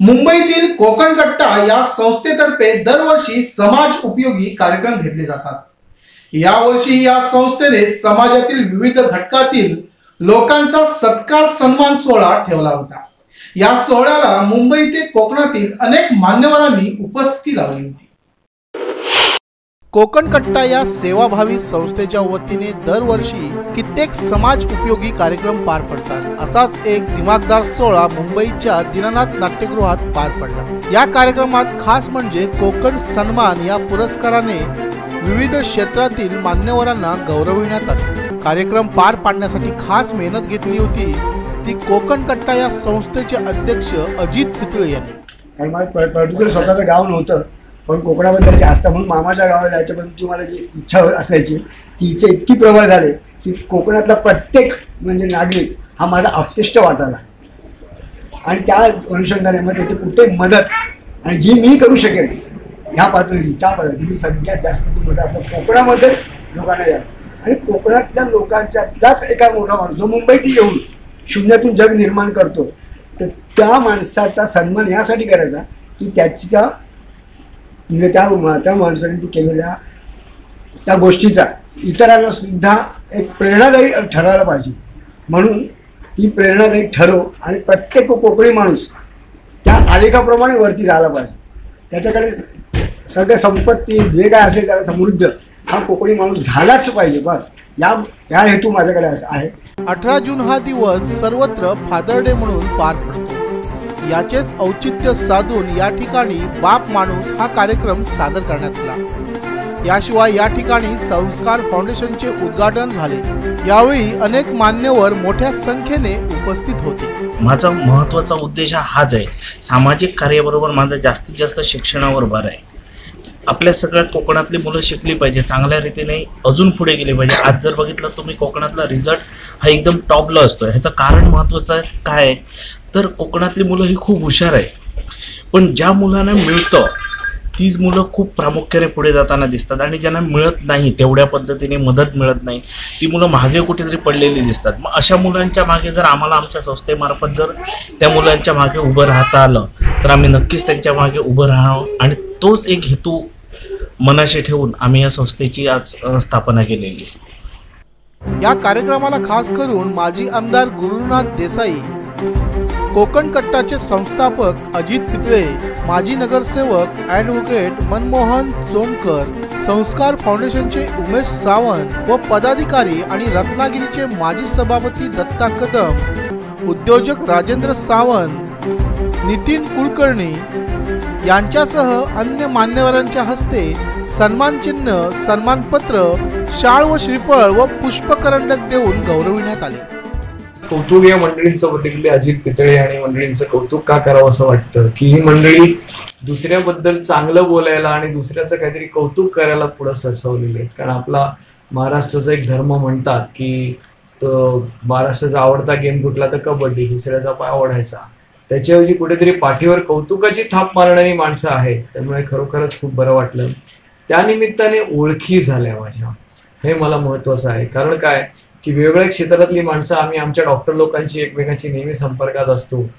मुंबईतील कोकण कट्टा या संस्थेतर्फे दरवर्षी समाज उपयोगी कार्यक्रम घेतले जातात. यावर्षी या संस्थेने समाजातील विविध घटकातील लोकांचा सत्कार सन्मान सोहळा ठेवला होता. या सोहळ्याला मुंबई ते कोकणातील अनेक मान्यवरांनी उपस्थिती लावली होती. कोकण कट्टा या सेवाभावी संस्थेच्या वतीने दरवर्षी कित्येक समाज उपयोगी कार्यक्रम पार पडतात. असाच एक दिमागदार सोहळा मुंबईच्या दीनानाथ नाट्यगृहात पार पडला. या कार्यक्रमात खास म्हणजे कोकण सन्मान या पुरस्काराने विविध क्षेत्रातील मान्यवरांना गौरविण्यात आले. कार्यक्रम पार पाडण्यासाठी खास मेहनत घेतली होती ती कोकण कट्टा या संस्थेचे अध्यक्ष अजित पितळे यांनी. कारण पर्टिक्युलर स्वतःचं गाव नव्हतं. पण कोकणाबद्दल जास्त म्हणून मामाच्या गावात जायच्याबद्दलची मला जी इच्छा असायची ती इच्छा इतकी प्रबळ झाली की कोकणातला प्रत्येक म्हणजे नागरिक हा माझा अपतिष्ट वाटायला. आणि त्या अनुषंगाने मग त्याची कुठे मदत आणि जी मी करू शकेन ह्या पातळीची त्या पातळी मी सगळ्यात जास्त ती मदत आपल्या कोकणामध्येच लोकांना या आणि कोकणातल्या लोकांच्यातलाच एका मोठा माणूस जो मुंबईत येऊन शून्यातून जग निर्माण करतो तर त्या माणसाचा सन्मान यासाठी करायचा की त्याच्या म्हणजे त्या त्या माणसाने ती केलेल्या त्या गोष्टीचा इतरांना सुद्धा एक प्रेरणादायी ठरायला पाहिजे. म्हणून ती प्रेरणादायी ठरव आणि प्रत्येक कोकणी माणूस त्या आलेखाप्रमाणे वरती झाला पाहिजे. त्याच्याकडे सगळ्या संपत्ती जे काय असेल त्याला समृद्ध हा कोकणी माणूस झालाच पाहिजे बस. या या हेतू माझ्याकडे आहे. अठरा जून हा दिवस सर्वत्र फादर डे म्हणून पार पडतो. याचेच औचित्य साधून या ठिकाणी बाप माणूस हा कार्यक्रम सादर करण्यात आला. याशिवाय या ठिकाणी संस्कार फाउंडेशनचे उद्घाटन झाले. यावेळी अनेक मान्यवर मोठ्या संख्येने उपस्थित होते. माझा महत्त्वाचा उद्देश हाच आहे. सामाजिक कार्याबरोबर माझा जास्तीत जास्त शिक्षणावर भर आहे. आपल्या सगळ्यात कोकणातली मुलं शिकली पाहिजे चांगल्या रीतीने अजून पुढे गेली पाहिजे. आज जर बघितलं तुम्ही कोकणातला रिझल्ट हा एकदम टॉपला असतो ह्याचं कारण महत्वाचं काय? आहे तर कोकणातली मुलं ही खूप हुशार आहे पण ज्या मुलांना मिळतं तीच मुलं खूप प्रामुख्याने पुढे जाताना दिसतात आणि ज्यांना मिळत नाही तेवढ्या पद्धतीने मदत मिळत नाही ती मुलं मागे कुठेतरी पडलेली दिसतात. मग अशा मुलांच्या मागे जर आम्हाला आमच्या संस्थेमार्फत जर त्या मुलांच्या मागे उभं राहता आलं तर आम्ही नक्कीच त्यांच्या मागे उभं राहावं. आणि तोच एक हेतू मनाशी ठेवून आम्ही या संस्थेची आज स्थापना केलेली. या कार्यक्रमाला खास करून माजी आमदार गुरुनाथ देसाई कोकण कट्टाचे संस्थापक अजित पितळे माजी नगरसेवक ॲडव्होकेट मनमोहन सोमकर संस्कार फाउंडेशनचे उमेश सावंत व पदाधिकारी आणि रत्नागिरीचे माजी सभापती दत्ता कदम उद्योजक राजेंद्र सावंत नितीन कुलकर्णी यांच्यासह अन्य मान्यवरांच्या हस्ते सन्मान चिन्ह सन्मानपत्र शाळ व श्रीफळ व पुष्पकरंडक देऊन गौरविण्यात आले. कौतुक या मंडळींचं पर्टिक्युलरली अजित पितळे आणि मंडळींचं कौतुक का करावं असं वाटतं? की ही मंडळी दुसऱ्याबद्दल चांगलं बोलायला आणि दुसऱ्याचं काहीतरी कौतुक करायला पुढं सरसवलेले आहेत. कारण आपला महाराष्ट्राचा एक धर्म म्हणतात की तो महाराष्ट्राचा आवडता गेम कुठला तर कबड्डी दुसऱ्याचा पाय ओढायचा. त्याच्याऐवजी कुठेतरी पाठीवर कौतुकाची थाप मारणारी माणसं आहेत. त्यामुळे खरोखरच खूप बरं वाटलं. त्यानिमित्ताने ओळखी झाल्या माझ्या. हे मला महत्वाचं आहे. कारण काय? की वेगवेगळ्या क्षेत्रातली माणसं आम्ही आमच्या डॉक्टर लोकांची एकमेकांची नेहमी संपर्कात असतो.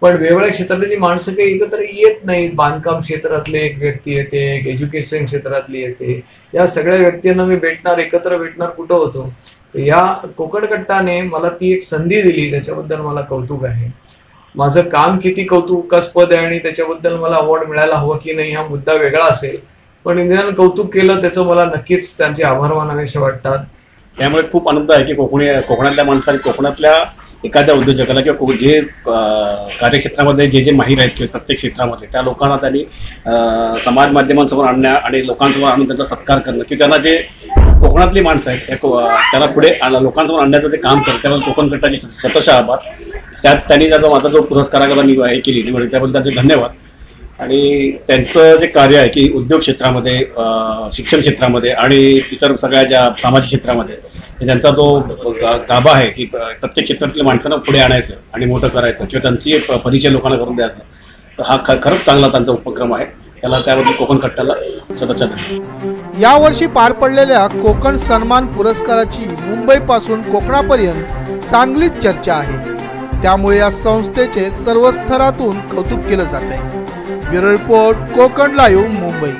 पण वेगवेगळ्या क्षेत्रातली माणसं काही एकत्र येत नाहीत. बांधकाम क्षेत्रातले एक व्यक्ती येते एक एज्युकेशन क्षेत्रातली येते. या सगळ्या व्यक्तींना मी भेटणार एकत्र भेटणार कुठं होतो? तर या कोकणकट्टाने मला ती एक संधी दिली. त्याच्याबद्दल मला कौतुक आहे. माझं काम किती कौतुकास्पद आहे आणि त्याच्याबद्दल मला अवॉर्ड मिळायला हवं की नाही हा मुद्दा वेगळा असेल. पण निदान कौतुक केलं त्याचं मला नक्कीच त्यांचे आभार मानावेसे वाटतात. त्यामुळे खूप आनंद आहे की कोकणी कोकणातल्या माणसाने कोकणातल्या एखाद्या उद्योजकाला किंवा जे कार्यक्षेत्रामध्ये जे जे माहीर आहेत किंवा प्रत्येक क्षेत्रामध्ये त्या लोकांना त्यांनी समाज माध्यमांसमोर आणण्या आणि लोकांसमोर आणून त्यांचा सत्कार करणं की त्यांना जे कोकणातली माणसं आहेत त्याला पुढे लोकांसमोर आणण्याचं ते काम करतं त्याला कोकण गटाची शतशः आभार. त्यात त्यांनी त्याचा माझा जो पुरस्काराला मी हे केली म्हणजे त्याबद्दल त्यांचे धन्यवाद. आणि त्यांचं जे कार्य आहे की उद्योग क्षेत्रामध्ये शिक्षण क्षेत्रामध्ये आणि इतर सगळ्या ज्या सामाजिक क्षेत्रामध्ये त्यांचा जो गाभा आहे की प्रत्येक क्षेत्रातल्या माणसांना पुढे आणायचं आणि मोठं करायचं किंवा त्यांची परिचय लोकांना करून द्यायचा तर हा खरंच चांगला त्यांचा उपक्रम आहे. त्याला त्याबद्दल कोकण कट्ट्याला सदस्या यावर्षी पार पडलेल्या कोकण सन्मान पुरस्काराची मुंबईपासून कोकणापर्यंत चांगलीच चर्चा आहे. त्यामुळे या संस्थेचे सर्व स्तरातून कौतुक केलं जात आहे bureau report Konkan live Mumbai.